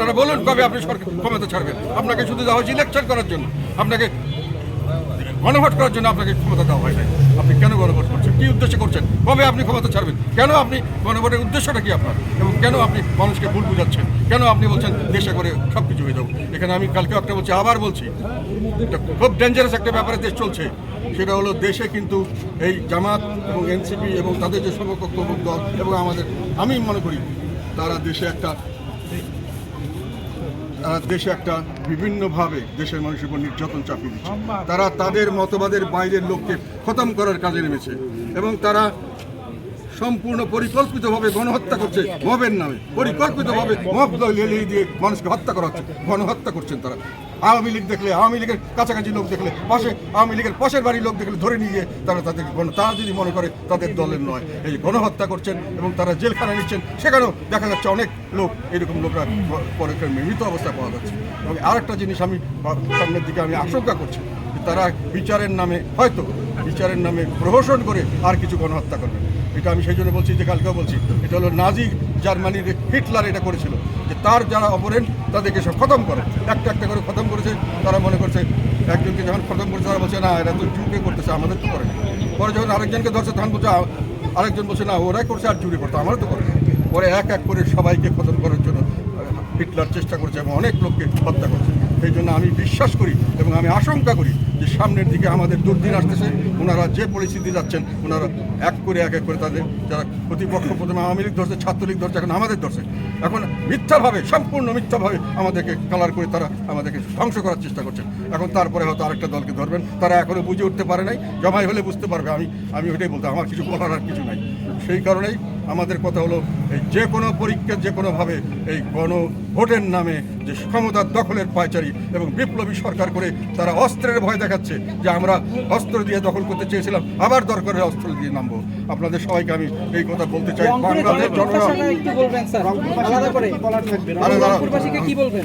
আপনারা বলুন কবে আপনি সরকার ক্ষমতা ছাড়বেন? আপনাকে শুধু দেওয়া হয়েছে ইলেকশন করার জন্য। আপনাকে গণভোট করার জন্য আপনাকে ক্ষমতা দেওয়া হয় নাই। আপনি কেন গণভোট করছেন? কি উদ্দেশ্যে করছেন? কবে আপনি ক্ষমতা ছাড়বেন? কেন আপনি গণভোটের উদ্দেশ্যটা কি আপনার? এবং কেন আপনি মানুষকে ভুল বুঝাচ্ছেন? কেন আপনি বলছেন দেশে করে সব কিছু হয়ে যাব? এখানে আমি কালকে একটা বলছি, আবার বলছি, এটা খুব ডেঞ্জারাস একটা ব্যাপারে দেশ চলছে। সেটা হলো দেশে কিন্তু এই জামাত এবং এনসিপি এবং তাদের যে সমকক্ষ দল এবং আমাদের, আমি মনে করি তারা দেশে একটা তারা দেশে একটা বিভিন্নভাবে দেশের মানুষের উপর নির্যাতন চাপিয়ে দিচ্ছে। তারা তাদের মতবাদের বাইরের লোককে খতম করার কাজে নেমেছে এবং তারা সম্পূর্ণ পরিকল্পিতভাবে গণহত্যা করছে মবের নামে। পরিকল্পিতভাবে মব দিয়ে মানুষকে হত্যা করা হচ্ছে। গণহত্যা করছেন তারা। আওয়ামী লীগ দেখলে, আওয়ামী লীগের কাছাকাছি লোক দেখলে, পাশে আওয়ামী লীগের পাশের বাড়ির লোক দেখলে ধরে নিয়ে তারা তাদের তারা যদি মনে করে তাদের দলের নয়, এই গণহত্যা করছেন এবং তারা জেলখানা নিচ্ছেন, সেখানেও দেখা যাচ্ছে অনেক লোক, এরকম লোকরা পরে মৃত অবস্থা পাওয়া যাচ্ছে। এবং আরেকটা জিনিস আমি, সামনের দিকে আমি আশঙ্কা করছি তারা বিচারের নামে হয়তো বিচারের নামে প্রহসন করে আর কিছু গণহত্যা করবে এটা আমি সেই জন্য বলছি, যে কালকেও বলছি, এটা হলো নাজি জার্মানির হিটলার এটা করেছিল, যে তার যারা অপরেন্ট তাদেরকে সব খতম করে। একটা একটা করে খতম করেছে, তারা মনে করছে, একজনকে যখন খতম করেছে, তারা বলছে, না, এরা তো জুড়ে করতেছে, আমাদের তো করে। পরে যখন আরেকজনকে ধরছে, তখন বলছে আরেকজন বলছে, না, ওরাই করছে আর জুড়ে করতো আমারও তো করে পরে এক এক করে সবাইকে খতম করার জন্য হিটলার চেষ্টা করছে এবং অনেক লোককে হত্যা করছে। সেই জন্য আমি বিশ্বাস করি এবং আমি আশঙ্কা করি যে সামনের দিকে আমাদের দুর্দিন আসতেছে। ওনারা যে পরিস্থিতি যাচ্ছেন, ওনারা এক করে এক এক করে তাদের যারা প্রতিপক্ষ প্রথমে আওয়ামী লীগ ধরছে, ছাত্রলীগ ধরছে, এখন আমাদের ধরছে। এখন মিথ্যাভাবে, সম্পূর্ণ মিথ্যাভাবে আমাদেরকে কালার করে তারা আমাদেরকে ধ্বংস করার চেষ্টা করছেন। এখন তারপরে হয়তো আরেকটা দলকে ধরবেন। তারা এখনও বুঝে উঠতে পারে নাই। জমাই হলে বুঝতে পারবে। আমি আমি ওইটাই বলতে, আমার কিছু বলার আর কিছু নাই। সেই কারণেই আমাদের কথা হলো এই যে কোনো পরীক্ষা যে কোনোভাবে এই গণ ভোটের নামে যে ক্ষমতার দখলের পায়চারি এবং বিপ্লবী সরকার করে তারা অস্ত্রের ভয় দেখাচ্ছে যে আমরা অস্ত্র দিয়ে দখল করতে চেয়েছিলাম আবার দরকারের অস্ত্র দিয়ে নামবো। আপনাদের সবাইকে আমি এই কথা বলতে চাই। বাংলাদেশ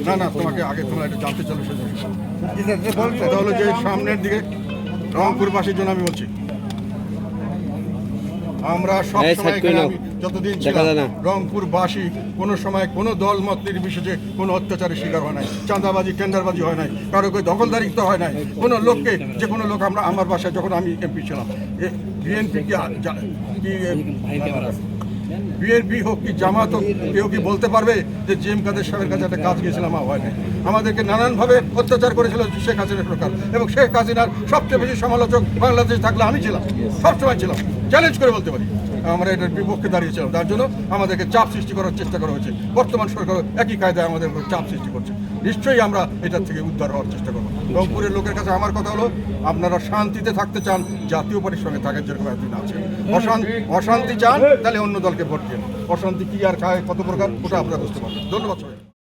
না না তোমাকে আগে তোমরা এটা জানতে চাইলে সেটা হলো যে সামনের দিকে রংপুরবাসীর জন্য আমি বলছি। আমরা সব যতদিন। রংপুরবাসী কোনো সময় কোনো দল মত নির্বিশেষে কোনো অত্যাচারের শিকার হয় নাই চাঁদাবাজি টেন্ডারবাজি হয় নাই কারও কেউ দখলদারিত্ব হয় নাই কোনো লোককে যে কোনো লোক আমরা আমার বাসায় যখন আমি এমপি ছিলাম বিএনপি কি বিএনপি হোক কি জামাত হোক কেউ কি বলতে পারবে যে জি এম কাদের সাহেবের কাছে একটা কাজ গিয়েছিলাম আমার হয় নাই। আমাদেরকে নানানভাবে অত্যাচার করেছিল শেখ হাসিনার সরকার এবং শেখ হাসিনার সবচেয়ে বেশি সমালোচক বাংলাদেশ থাকলে আমি ছিলাম সবসময় ছিলাম। চ্যালেঞ্জ করে বলতে পারি। আমরা এটার বিপক্ষে দাঁড়িয়েছিলাম তার জন্য আমাদেরকে চাপ সৃষ্টি করার চেষ্টা করা হয়েছে। বর্তমান সরকার একই কায়দায় আমাদের চাপ সৃষ্টি করছে। নিশ্চয়ই আমরা এটার থেকে উদ্ধার হওয়ার চেষ্টা করব। রংপুরের লোকের কাছে আমার কথা হলো, আপনারা শান্তিতে থাকতে চান, জাতীয় পার্টির সঙ্গে থাকেন যেরকম একদিন আছে। অশান্তি অশান্তি চান, তাহলে অন্য দলকে ভোট দিন অশান্তি কি আর খায়, কত প্রকার, ওটা আপনারা বুঝতে পারবেন। ধন্যবাদ সবাই